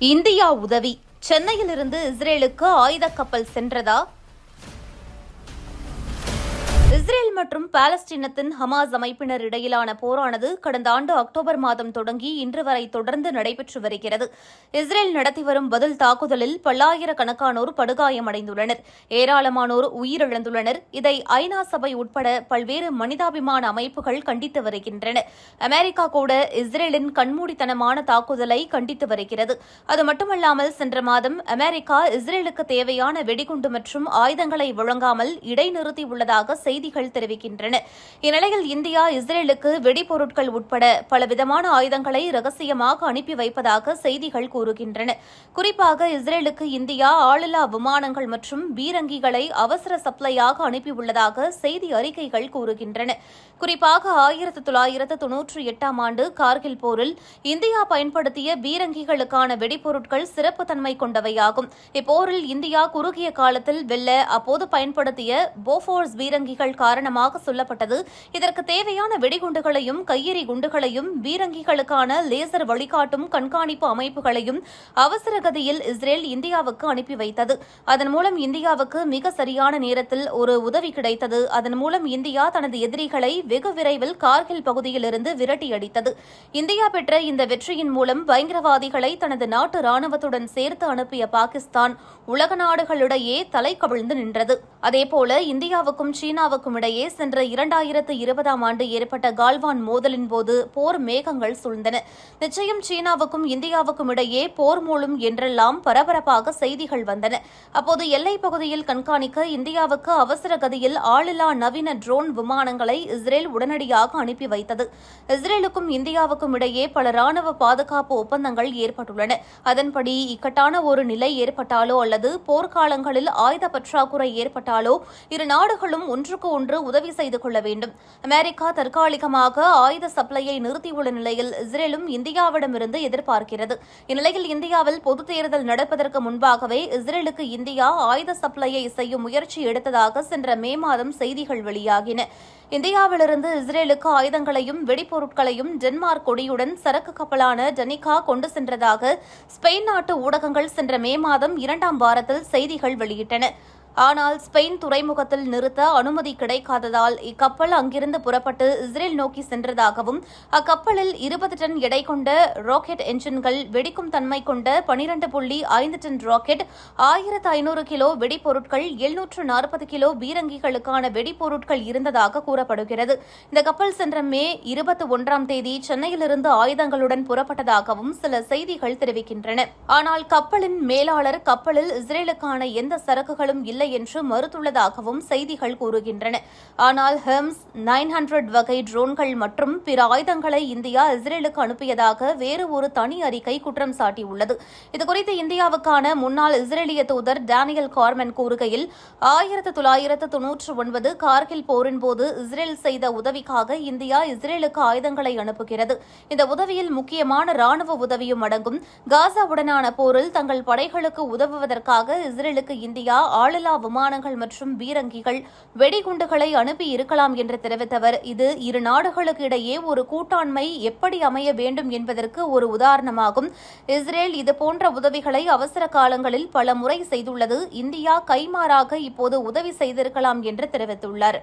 India உதவி. சென்னையிலிருந்து இஸ்ரேலுக்கு ஆயுத கப்பல் சென்றதா? மற்றும் பாலஸ்தீனத்தின் ஹமாஸ் அமைப்பினர் இடையிலான போரானது கடந்த ஆண்டு அக்டோபர் மாதம் தொடங்கி இன்று வரை தொடர்ந்து நடைபெற்று வருகிறது. இஸ்ரேல் நடத்தி வரும் பதில் தாக்குதலில் பல்லாயிரக்கணக்கானோர் படுகாயமடைந்துள்ளனர். ஏராளமானோர் உயிரிழந்துள்ளனர். இதை ஐநா சபை உட்பட பல்வேறு மனிதாபிமான அமைப்புகள் கண்டித்து வருகின்றன. அமெரிக்கா கூட இஸ்ரேலின் கண்மூடித்தனமான தாக்குதலை கண்டித்து வருகிறது. அது மட்டுமல்லாமல் சென்ற மாதம் அமெரிக்கா இஸ்ரேலுக்கு தேவையான வெடிகுண்டு மற்றும் ஆயுதங்களை வழங்காமல் இடைநிறுத்தியுள்ளதாக செய்திகள் தெரிவிக்கின்றன இந்நிலையில் இந்தியா இஸ்ரேலுக்கு வெடிபொருட்கள் உட்பட பலவிதமான ஆயுதங்களை ரகசியமாக அனுப்பி வைப்பதாக செய்திகள் கூறுகின்றன. குறிப்பாக இஸ்ரேலுக்கு இந்தியா ஆளில்லா விமானங்கள் மற்றும் பீரங்கிகளை அவசர சப்ளையாக அனுப்பியுள்ளதாக செய்தி அறிக்கைகள் கூறுகின்றன. குறிப்பாக ஆயிரத்து தொள்ளாயிரத்து தொன்னூற்றி எட்டாம் ஆண்டு கார்கில் போரில் இந்தியா பயன்படுத்திய பீரங்கிகளுக்கான வெடிபொருட்கள் சிறப்பு தன்மை கொண்டவையாகும். இப்போரில் இந்தியா குறுகிய காலத்தில் வெல்ல அப்போது பயன்படுத்திய போஃபோர்ஸ் பீரங்கிகள் காரணமாக சொல்லப்பட்டது. இதற்கு தேவையான வெடிகுண்டுகளையும் கையெறி குண்டுகளையும் பீரங்கிகளுக்கான லேசர் வழிகாட்டும் கண்காணிப்பு அமைப்புகளையும் அவசரகதியில் இஸ்ரேல் இந்தியாவுக்கு அனுப்பி வைத்தது. அதன் மூலம் இந்தியாவுக்கு மிக சரியான நேரத்தில் ஒரு உதவி கிடைத்தது. அதன் மூலம் இந்தியா தனது எதிரிகளை வெகு விரைவில் கார்கில் பகுதியிலிருந்து விரட்டியடித்தது இந்தியா பெற்ற இந்த வெற்றியின் மூலம் பயங்கரவாதிகளை தனது நாட்டு ராணுவத்துடன் சேர்த்து அனுப்பிய பாகிஸ்தான் உலக நாடுகளிடையே தலை கவிழ்ந்து நின்றது. அதேபோல இந்தியாவுக்கும் சீனாவுக்கும் இடையே இடையே சென்ற இரண்டாயிரத்து இருபதாம் ஆண்டு ஏற்பட்ட கால்வான் மோதலின் போது போர் மேகங்கள் சூழ்ந்தன. நிச்சயம் சீனாவுக்கும் இந்தியாவுக்கும் இடையே போர் மூலம் என்றெல்லாம் பரபரப்பாக செய்திகள் வந்தன. அப்போது எல்லைப் பகுதியில் கண்காணிக்க இந்தியாவுக்கு அவசர கதியில் ஆளில்லா நவீன ட்ரோன் விமானங்களை இஸ்ரேல் உடனடியாக அனுப்பி வைத்தது. இஸ்ரேலுக்கும் இந்தியாவுக்கும் இடையே பல ராணுவ பாதுகாப்பு ஒப்பந்தங்கள் ஏற்பட்டுள்ளன. அதன்படி இக்கட்டான ஒரு நிலை ஏற்பட்டாலோ அல்லது போர்க்காலங்களில் ஆயுத பற்றாக்குறை ஏற்பட்டாலோ இரு நாடுகளும் ஒன்றுக்கு ஒன்று உதவி செய்து கொள்ள வேண்டும். அமெரிக்கா தற்காலிகமாக ஆயுத சப்ளையை நிறுத்தியுள்ள நிலையில் இஸ்ரேலும் இந்தியாவிடமிருந்து எதிர்பார்க்கிறது. இந்நிலையில் இந்தியாவில் பொது தேர்தல் நடப்பதற்கு முன்பாகவே இஸ்ரேலுக்கு இந்தியா ஆயுத சப்ளையை செய்யும் முயற்சி எடுத்ததாக சென்ற மே மாதம் செய்திகள் வெளியாகின. இந்தியாவிலிருந்து இஸ்ரேலுக்கு ஆயுதங்களையும் வெடிப்பொருட்களையும் டென்மார்க் கொடியுடன் சரக்கு கப்பலான டனிகா கொண்டு சென்றதாக ஸ்பெயின் நாட்டு ஊடகங்கள் சென்ற மே மாதம் இரண்டாம் வாரத்தில் செய்திகள் வெளியிட்டன. ஆனால் ஸ்பெயின் துறைமுகத்தில் நிறுத்த அனுமதி கிடைக்காததால் இக்கப்பல் அங்கிருந்து புறப்பட்டு இஸ்ரேல் நோக்கி சென்றதாகவும் அக்கப்பலில் இருபது டன் எடை கொண்ட ராக்கெட் என்ஜின்கள் வெடிக்கும் தன்மை கொண்ட பனிரண்டு புள்ளி ஐந்து டன் ராக்கெட் ஆயிரத்து ஐநூறு கிலோ வெடிப்பொருட்கள் எழுநூற்று நாற்பது கிலோ பீரங்கிகளுக்கான வெடிப்பொருட்கள் இருந்ததாக கூறப்படுகிறது. இந்த கப்பல் சென்ற மே இருபத்தி ஒன்றாம் தேதி சென்னையிலிருந்து ஆயுதங்களுடன் புறப்பட்டதாகவும் சில செய்திகள் தெரிவிக்கின்றன. ஆனால் கப்பலின் மேலாளர் கப்பலில் இஸ்ரேலுக்கான எந்த சரக்குகளும் இல்லை என்று மறுத்துள்ளதாகவும் செய்திகள் கூறுகின்றன. ஆனால் ஹெம்ஸ் நைன் ஹண்ட்ரட் வகை ட்ரோன்கள் மற்றும் பிற ஆயுதங்களை இந்தியா இஸ்ரேலுக்கு அனுப்பியதாக வேறு ஒரு தனி அறிக்கை குற்றம் சாட்டியுள்ளது. இதுகுறித்து இந்தியாவுக்கான முன்னாள் இஸ்ரேலிய தூதர் டேனியல் கார்மன் கூறுகையில் ஆயிரத்து தொள்ளாயிரத்து தொன்னூற்று ஒன்பது கார்கில் போரின் போது இஸ்ரேல் செய்த உதவிக்காக இந்தியா இஸ்ரேலுக்கு ஆயுதங்களை அனுப்புகிறது. இந்த உதவியில் முக்கியமான ராணுவ உதவியும் அடங்கும். காசாவுடனான போரில் தங்கள் படைகளுக்கு உதவுவதற்காக இஸ்ரேலுக்கு இந்தியா ஆளில்லா விமானங்கள் மற்றும் பீரங்கிகள் வெடிகுண்டுகளை அனுப்பி இருக்கலாம் என்று தெரிவித்தவர். இது இரு நாடுகளுக்கு இடையே ஒரு கூட்டாண்மை எப்படி அமைய வேண்டும் என்பதற்கு ஒரு உதாரணமாகும். இஸ்ரேல் இதுபோன்ற உதவிகளை அவசர காலங்களில் பல முறை செய்துள்ளது. இந்தியா கைமாறாக இப்போது உதவி செய்திருக்கலாம் என்று தெரிவித்துள்ளார்.